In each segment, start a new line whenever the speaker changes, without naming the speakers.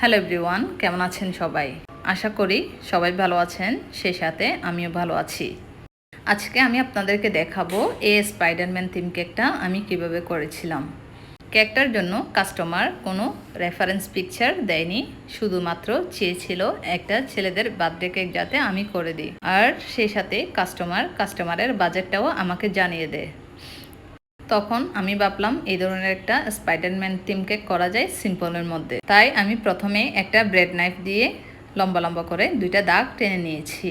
Hello everyone, কেমন আছেন সবাই? আশা করি সবাই ভালো আছেন, সে সাথে আমিও ভালো আছি। আজকে আমি আপনাদেরকে দেখাবো এ স্পাইডারম্যান থিম কেকটা আমি কীভাবে করেছিলাম। কেকটার জন্য কাস্টমার কোনো রেফারেন্স পিকচার দেয়নি, শুধুমাত্র চেয়েছিল একটা ছেলেদের বার্থডে কেক যাতে আমি করে দিই। আর সেই সাথে কাস্টমার, কাস্টমারের বাজেটটাও আমাকে জানিয়ে দেয়। তখন আমি ভাবলাম এই ধরনের একটা স্পাইডারম্যান টিম কেক করা যায় সিম্পলের মধ্যে। তাই আমি প্রথমে একটা ব্রেড নাইফ দিয়ে লম্বা লম্বা করে দুইটা দাগ টেনে নিয়েছি।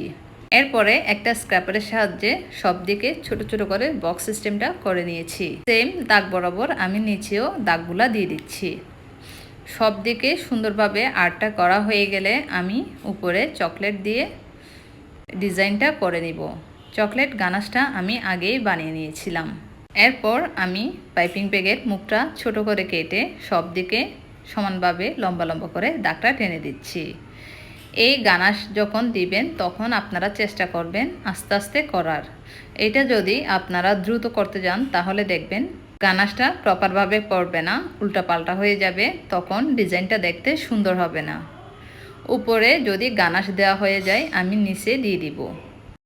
এরপরে একটা স্ক্র্যাপারের সাহায্যে সব দিকে ছোট ছোট করে বক্স সিস্টেমটা করে নিয়েছি। সেম দাগ বরাবর আমি নিচেও দাগগুলা দিয়ে দিচ্ছি। সব দিকে সুন্দরভাবে আর্টটা করা হয়ে গেলে আমি উপরে চকলেট দিয়ে ডিজাইনটা করে নিব। চকলেট গানাশটা আমি আগেই বানিয়ে নিয়েছিলাম। এরপর আমি পাইপিং ব্যাগের মুখটা ছোট করে কেটে সব দিকে সমানভাবে লম্বা লম্বা করে দাগটা টেনে দিচ্ছি। এই গানাশ যখন দিবেন, তখন আপনারা চেষ্টা করবেন আস্তে আস্তে করার। এটা যদি আপনারা দ্রুত করতে যান, তাহলে দেখবেন গানাশটা প্রপারভাবে পড়বে না, উল্টাপাল্টা হয়ে যাবে, তখন ডিজাইনটা দেখতে সুন্দর হবে না। উপরে যদি গানাশ দেওয়া হয়ে যায়, আমি নিচে দিয়ে দিব।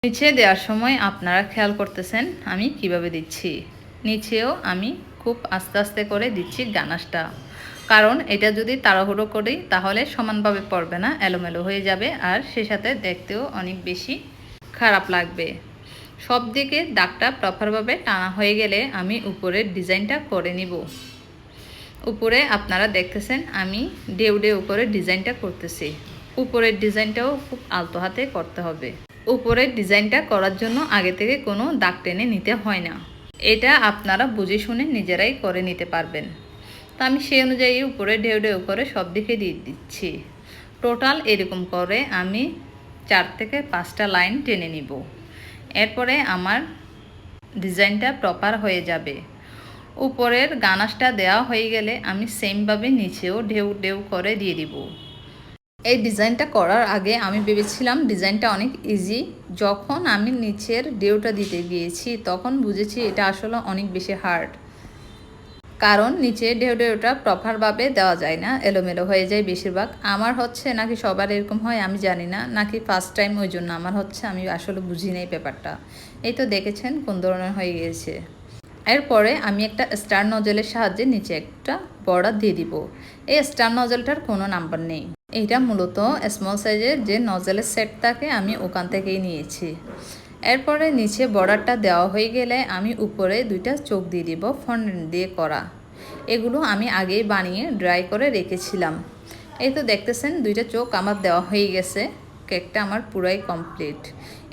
নিচে দেওয়ার সময় আপনারা খেয়াল করতেছেন আমি কীভাবে দিচ্ছি। নিচেও আমি খুব আস্তে আস্তে করে দিচ্ছি গানাশটা। কারণ এটা যদি তাড়াহুড়ো করি, তাহলে সমানভাবে পড়বে না, এলোমেলো হয়ে যাবে, আর সে সাথে দেখতেও অনেক বেশি খারাপ লাগবে। সব দিকে দাগটা প্রপারভাবে টানা হয়ে গেলে আমি উপরের ডিজাইনটা করে নিব। উপরে আপনারা দেখতেছেন, আমি ডেউ ডে উপরে ডিজাইনটা করতেছি। উপরের ডিজাইনটাও খুব আলতো হাতে করতে হবে। উপরের ডিজাইনটা করার জন্য আগে থেকে কোনো দাগ টেনে নিতে হয় না। এটা আপনারা বুঝে শুনে নিজেরাই করে নিতে পারবেন। তো আমি সেই অনুযায়ী উপরে ঢেউ ঢেউ করে সব দিকে দিয়ে দিচ্ছি। টোটাল এরকম করে আমি চার থেকে পাঁচটা লাইন টেনে নিব। এরপরে আমার ডিজাইনটা প্রপার হয়ে যাবে। উপরের গানাশটা দেওয়া হয়ে গেলে আমি সেমভাবে নিচেও ঢেউ ঢেউ করে দিয়ে দিব। এই ডিজাইনটা করার আগে আমি ভেবেছিলাম ডিজাইনটা অনেক ইজি যখন আমি নিচের ডেউটা দিতে গিয়েছি, তখন বুঝেছি এটা আসলে অনেক বেশি হার্ড কারণ নিচে ঢেউ ঢেউটা প্রপারভাবে দেওয়া যায় না, এলোমেলো হয়ে যায় বেশিরভাগ। আমার হচ্ছে নাকি সবার এরকম হয় আমি জানি না, নাকি ফার্স্ট টাইম ওই জন্য আমার হচ্ছে আমি আসলে বুঝি নেই ব্যাপারটা। এই তো দেখেছেন কোন ধরনের হয়ে গিয়েছে। এরপরে আমি একটা স্টার নজলের সাহায্যে নিচে একটা বর্ডার দিয়ে দিব। এই স্টার নজলটার কোনো নাম্বার নেই। এইটা মূলত স্মল সাইজের যে নজলের সেট থাকে আমি ওখান থেকেই নিয়েছি। এরপরে নিচে বর্ডারটা দেওয়া হয়ে গেলে আমি উপরে দুইটা চোখ দিয়ে দিব ফন্ডেন্ট দিয়ে করা। এগুলো আমি আগেই বানিয়ে ড্রাই করে রেখেছিলাম। এই তো দেখতেছেন, দুইটা চোখ আমার দেওয়া হয়ে গেছে। কেকটা আমার পুরাই কমপ্লিট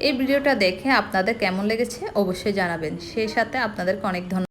এই ভিডিওটা দেখে আপনাদের কেমন লেগেছে অবশ্যই জানাবেন। সেই সাথে আপনাদেরকে অনেক ধন্যবাদ।